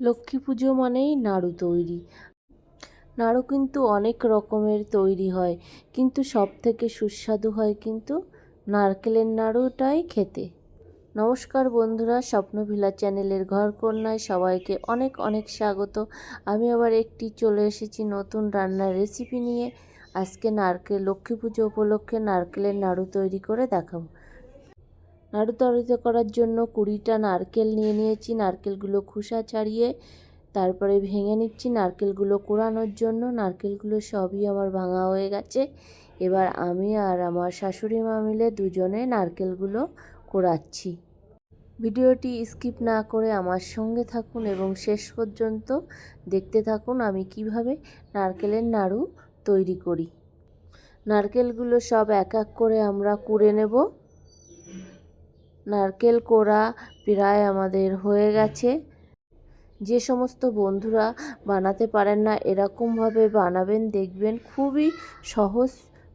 লক্ষ্মী পুজো মানেই নাড়ু তৈরি। নাড়ু কিন্তু অনেক রকমের তৈরি হয়, কিন্তু সব থেকে সুস্বাদু হয় কিন্তু নারকেলের নাড়ুটাই খেতে। নমস্কার বন্ধুরা, স্বপ্নভিলা চ্যানেলের ঘর কন্যায় সবাইকে অনেক অনেক স্বাগত। আমি আবার একটি চলে এসেছি নতুন রান্নার রেসিপি নিয়ে। আজকে নারকেল, লক্ষ্মী পুজো উপলক্ষে নারকেলের নাড়ু তৈরি করে দেখাবো। নাড়ু তৈরি করার জন্য কুড়িটা নারকেল নিয়ে নিয়েছি। নারকেলগুলো খোসা ছাড়িয়ে তারপরে ভেঙে নিচ্ছি। নারকেলগুলো কোড়ানোর জন্য নারকেলগুলো সবই আমার ভাঙা হয়ে গেছে। এবার আমি আর আমার শাশুড়ি মা মিলে দুজনে নারকেলগুলো কোড়াচ্ছি ভিডিওটি স্কিপ না করে আমার সঙ্গে থাকুন এবং শেষ পর্যন্ত দেখতে থাকুন আমি কীভাবে নারকেলের নাড়ু তৈরি করি। নারকেলগুলো সব এক এক করে আমরা কুড়ে নেব। নারকেল কোড়া প্রায় আমাদের হয়ে গেছে। যে সমস্ত বন্ধুরা বানাতে পারেন না, এরকমভাবে বানাবেন, দেখবেন খুবই সহজ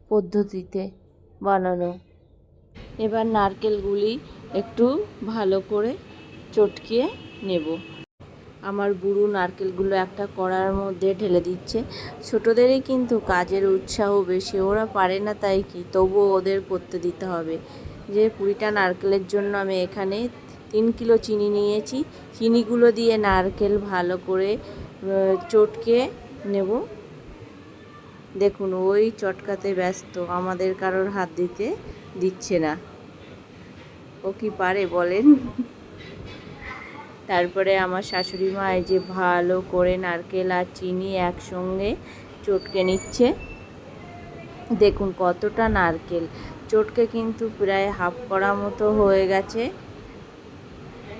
পদ্ধতিতে বানানো। এবার নারকেলগুলি একটু ভালো করে চটকিয়ে নেব। আমার বুড়ো নারকেলগুলো একটা কড়ার মধ্যে ঢেলে দিচ্ছে। ছোটোদেরই কিন্তু কাজের উৎসাহ বেশি, ওরা পারে না তাই কি? তবুও ওদের করতে দিতে হবে। যে কুড়িটা নারকেলের জন্য আমি এখানে তিন কিলো চিনি নিয়েছি। চিনিগুলো দিয়ে নারকেল ভালো করে চটকে নেব। দেখুন, ওই চটকাতে ব্যস্ত, আমাদের কারোর হাত দিতে দিচ্ছে না। ও কি পারে বলেন? তারপরে আমার শাশুড়ি মা যে ভালো করে নারকেল আর চিনি একসঙ্গে চটকে নিচ্ছে। দেখুন কতটা নারকেল। চটকে কিন্তু প্রায় হাফ করা মতো হয়ে গেছে।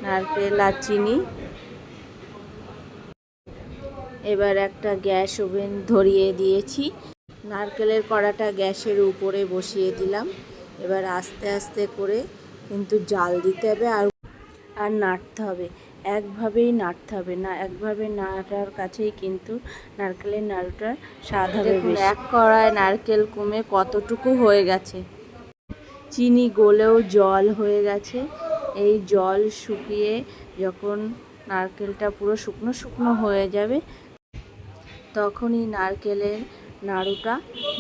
নারকেল আর চিনি। এবার একটা গ্যাস ওভেন ধরিয়ে দিয়েছি। নারকেলের কড়াটা গ্যাসের উপরে বসিয়ে দিলাম। এবার আস্তে আস্তে করে কিন্তু জাল দিতে হবে আর আর নাড়তে হবে। একভাবেই নাড়তে হবে না একভাবে নাড়ার কাছেই কিন্তু নারকেলের নাড়ুটা স্বাদ হবে এক কড়ায় নারকেল কমে কতটুকু হয়ে গেছে। চিনি গলেও জল হয়ে গেছে। এই জল শুকিয়ে যখন নারকেলটা পুরো শুকনো শুকনো হয়ে যাবে, তখনই নারকেলের নাড়ুটা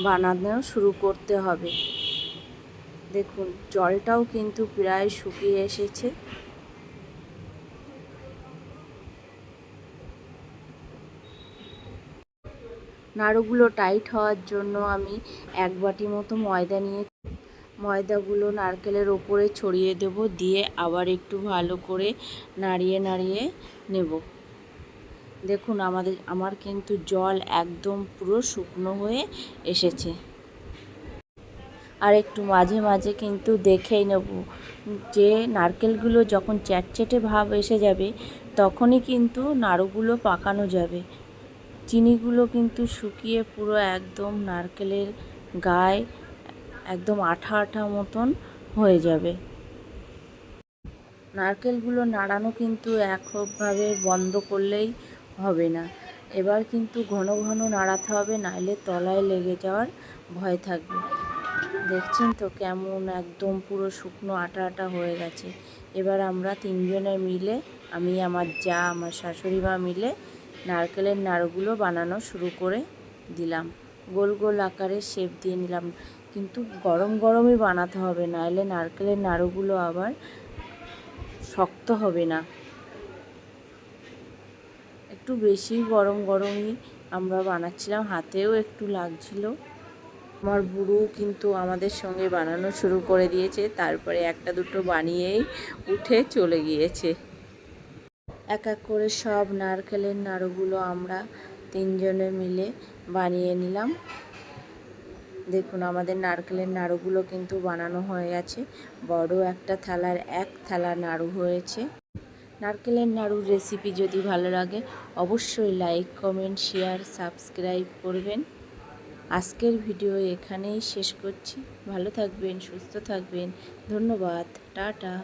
বানানো শুরু করতে হবে। দেখুন, জলটাও কিন্তু প্রায় শুকিয়ে এসেছে। নাড়ুগুলো টাইট হওয়ার জন্য আমি এক বাটি মতো ময়দা নিয়ে ময়দাগুলো নারকেলের ওপরে ছড়িয়ে দেব, দিয়ে আবার একটু ভালো করে নাড়িয়ে নাড়িয়ে নেব। দেখুন, আমাদের, আমার কিন্তু জল একদম পুরো শুকনো হয়ে এসেছে। আর একটু মাঝে মাঝে কিন্তু দেখেই নেব যে নারকেলগুলো যখন চ্যাটচেটে ভাব এসে যাবে, তখনই কিন্তু নাড়ুগুলো পাকানো যাবে। চিনিগুলো কিন্তু শুকিয়ে পুরো একদম নারকেলের গায়ে একদম আঠা আঠা মতন হয়ে যাবে। নারকেলগুলো নাড়ানো কিন্তু একভাবে বন্ধ করলেই হবে না। এবার কিন্তু ঘন ঘন নাড়াতে হবে নাহলে তলায় লেগে যাওয়ার ভয় থাকবে। দেখছেন তো কেমন একদম পুরো শুকনো আটা আটা হয়ে গেছে। এবার আমরা তিনজনে মিলে, আমি, আমার যা, আমার শাশুড়ি মা মিলে নারকেলের নাড়ুগুলো বানানো শুরু করে দিলাম। গোল গোল আকারে শেপ দিয়ে নিলাম। কিন্তু গরম গরমই বানাতে হবে নাহলে নারকেলের নাড়ুগুলো আবার শক্ত হবে না। একটু বেশি গরম গরমই আমরা বানাচ্ছিলাম, হাতেও একটু লাগছিল। আমার বুড়ো কিন্তু আমাদের সঙ্গে বানানো শুরু করে দিয়েছে, তারপরে একটা দুটো বানিয়েই উঠে চলে গিয়েছে। এক এক করে সব নারকেলের নাড়ুগুলো আমরা তিনজনে মিলে বানিয়ে নিলাম। দেখুন, আমাদের নারকেলের নাড়ুগুলো কিন্তু বানানো হয়ে গেছে। বড় একটা থালার এক থালা নাড়ু হয়েছে। নারকেলের নাড়ুর রেসিপি যদি ভালো লাগে, অবশ্যই লাইক, কমেন্ট, শেয়ার, সাবস্ক্রাইব করবেন। আজকের ভিডিও এখানেই শেষ করছি। ভালো থাকবেন, সুস্থ থাকবেন। ধন্যবাদ। টাটা।